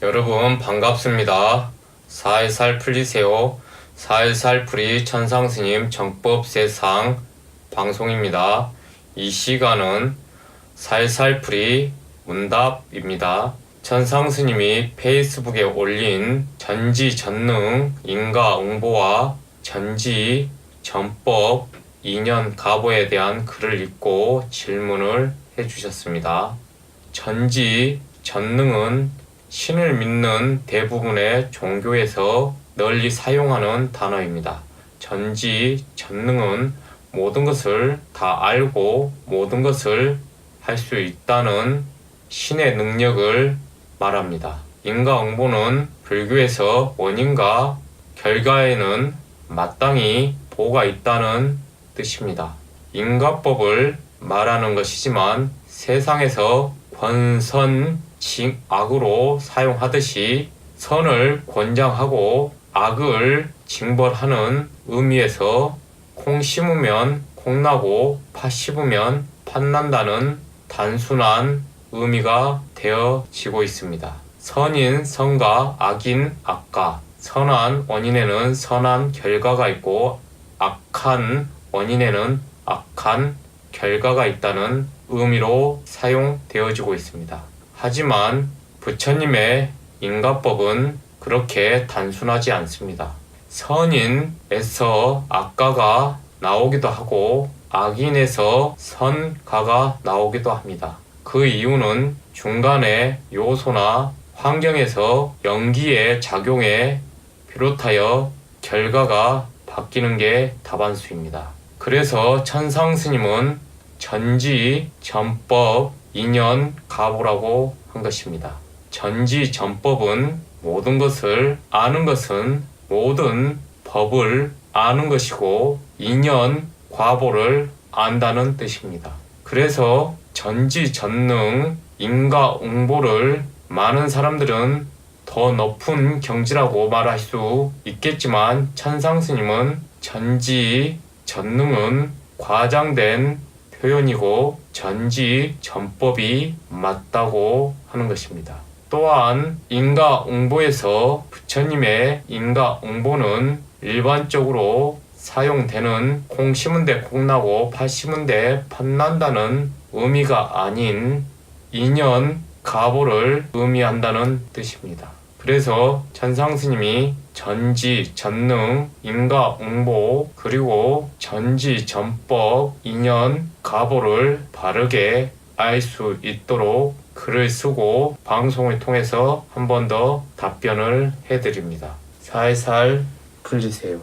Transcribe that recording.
여러분 반갑습니다. 살살 풀리세요. 살살 풀이 천상스님 정법 세상 방송입니다. 이 시간은 살살 풀이 문답입니다. 천상스님이 페이스북에 올린 전지전능 인가응보와 전지 전법 2년 가보에 대한 글을 읽고 질문을 해주셨습니다. 전지 전능은 신을 믿는 대부분의 종교에서 널리 사용하는 단어입니다. 전지 전능은 모든 것을 다 알고 모든 것을 할 수 있다는 신의 능력을 말합니다. 인과응보는 불교에서 원인과 결과에는 마땅히 보가 있다는 뜻입니다. 인과법을 말하는 것이지만 세상에서 권선 징악으로 사용하듯이 선을 권장하고 악을 징벌하는 의미에서 콩 심으면 콩 나고 팥 씹으면 팥 난다는 단순한 의미가 되어지고 있습니다. 선인 선과 악인 악과 선한 원인에는 선한 결과가 있고 악한 원인에는 악한 결과가 있다는 의미로 사용되어지고 있습니다. 하지만 부처님의 인가법은 그렇게 단순하지 않습니다. 선인에서 악가가 나오기도 하고 악인에서 선가가 나오기도 합니다. 그 이유는 중간에 요소나 환경에서 연기의 작용에 비롯하여 결과가 바뀌는 게 다반수입니다. 그래서 천상 스님은 전지 전법 인연 가보라고 한 것입니다. 전지 전법은 모든 것을 아는 것은 모든 법을 아는 것이고 인연 과보를 안다는 뜻입니다. 그래서 전지 전능 인가 응보를 많은 사람들은 더 높은 경지라고 말할 수 있겠지만 천상 스님은 전지 전능은 과장된 표현이고 전지 전법이 맞다고 하는 것입니다. 또한 인가응보에서 부처님의 인가응보는 일반적으로 사용되는 콩 심은 데 콩 나고 팥 심은 데 팥 난다는 의미가 아닌 인연 가보를 의미한다는 뜻입니다. 그래서 천상스님이 전지, 전능, 인가, 응보, 그리고 전지, 전법, 인연, 가보를 바르게 알 수 있도록 글을 쓰고 방송을 통해서 한 번 더 답변을 해드립니다. 살살 풀리세요.